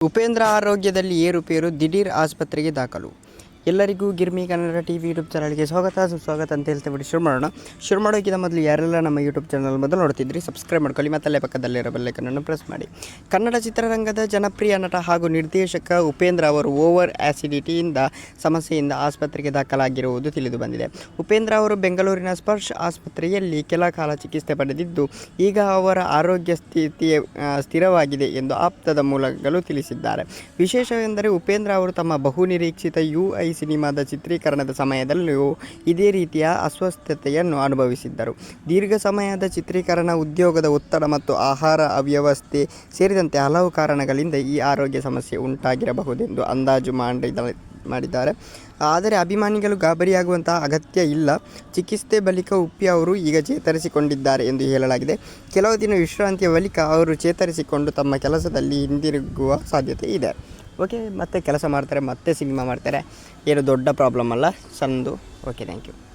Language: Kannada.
ಉಪೇಂದ್ರ ಆರೋಗ್ಯದಲ್ಲಿ ಏರುಪೇರು ದಿಢೀರ್ ಆಸ್ಪತ್ರೆಗೆ ದಾಖಲು ಎಲ್ಲರಿಗೂ Girmi Kannada T V YouTube ಚಾನಲ್ಗೆ ಸ್ವಾಗತ, ಸುಸ್ವಾಗತ ಅಂತ ಹೇಳ್ತೇವೆ ಶುರು ಮಾಡೋಣ ಶುರು ಮಾಡೋಕ್ಕಿಂತ ಮೊದಲು ಯಾರೆಲ್ಲ ನಮ್ಮ ಯೂಟ್ಯೂಬ್ ಚಾನಲ್ ಮೊದಲು ನೋಡ್ತಿದ್ರಿ ಸಬ್ಸ್ಕ್ರೈಬ್ ಮಾಡ್ಕೊಳ್ಳಿ ಮತ್ತಲ್ಲೇ ಪಕ್ಕದಲ್ಲಿರೋ ಬೆಲ್ಲೈಕನನ್ನು ಪ್ರೆಸ್ ಮಾಡಿ. ಕನ್ನಡ ಚಿತ್ರರಂಗದ ಜನಪ್ರಿಯ ನಟ ಹಾಗೂ ನಿರ್ದೇಶಕ ಉಪೇಂದ್ರ ಅವರು ಓವರ್ ಆ್ಯಸಿಡಿಟಿಯಿಂದ ಸಮಸ್ಯೆಯಿಂದ ಆಸ್ಪತ್ರೆಗೆ ದಾಖಲಾಗಿರುವುದು ತಿಳಿದು ಬಂದಿದೆ. ಉಪೇಂದ್ರ ಅವರು ಬೆಂಗಳೂರಿನ ಸ್ಪರ್ಶ್ ಆಸ್ಪತ್ರೆಯಲ್ಲಿ ಕೆಲ ಕಾಲ ಚಿಕಿತ್ಸೆ ಪಡೆದಿದ್ದು, ಈಗ ಅವರ ಆರೋಗ್ಯ ಸ್ಥಿತಿ ಸ್ಥಿರವಾಗಿದೆ ಎಂದು ಆಪ್ತದ ಮೂಲಗಳು ತಿಳಿಸಿದ್ದಾರೆ. ವಿಶೇಷವೆಂದರೆ ಉಪೇಂದ್ರ ಅವರು ತಮ್ಮ ಬಹುನಿರೀಕ್ಷಿತ ಯು ಐ ಸಿನಿಮಾದ ಚಿತ್ರೀಕರಣದ ಸಮಯದಲ್ಲೂ ಇದೇ ರೀತಿಯ ಅಸ್ವಸ್ಥತೆಯನ್ನು ಅನುಭವಿಸಿದ್ದರು. ದೀರ್ಘ ಸಮಯದ ಚಿತ್ರೀಕರಣ, ಉದ್ಯೋಗದ ಒತ್ತಡ ಮತ್ತು ಆಹಾರ ಅವ್ಯವಸ್ಥೆ ಸೇರಿದಂತೆ ಹಲವು ಕಾರಣಗಳಿಂದ ಈ ಆರೋಗ್ಯ ಸಮಸ್ಯೆ ಉಂಟಾಗಿರಬಹುದೆಂದು ಅಂದಾಜು ಮಾಡಿದ, ಮಾಡಿದ್ದಾರೆ. ಆದರೆ ಅಭಿಮಾನಿಗಳು ಗಾಬರಿಯಾಗುವಂತಹ ಅಗತ್ಯ ಇಲ್ಲ. ಚಿಕಿತ್ಸೆ ಬಳಿಕ ಉಪ್ಪಿ ಅವರು ಈಗ ಚೇತರಿಸಿಕೊಂಡಿದ್ದಾರೆ ಎಂದು ಹೇಳಲಾಗಿದೆ. ಕೆಲವು ದಿನ ವಿಶ್ರಾಂತಿಯ ಬಳಿಕ ಅವರು ಚೇತರಿಸಿಕೊಂಡು ತಮ್ಮ ಕೆಲಸದಲ್ಲಿ ಹಿಂದಿರುಗುವ ಸಾಧ್ಯತೆ ಇದೆ. ಓಕೆ, ಮತ್ತೆ ಕೆಲಸ ಮಾಡ್ತಾರೆ, ಮತ್ತೆ ಸಿನಿಮಾ ಮಾಡ್ತಾರೆ. ಏನು ದೊಡ್ಡ ಪ್ರಾಬ್ಲಮ್ ಅಲ್ಲ. ಸಣ್ಣದು ಓಕೆ ಥ್ಯಾಂಕ್ ಯು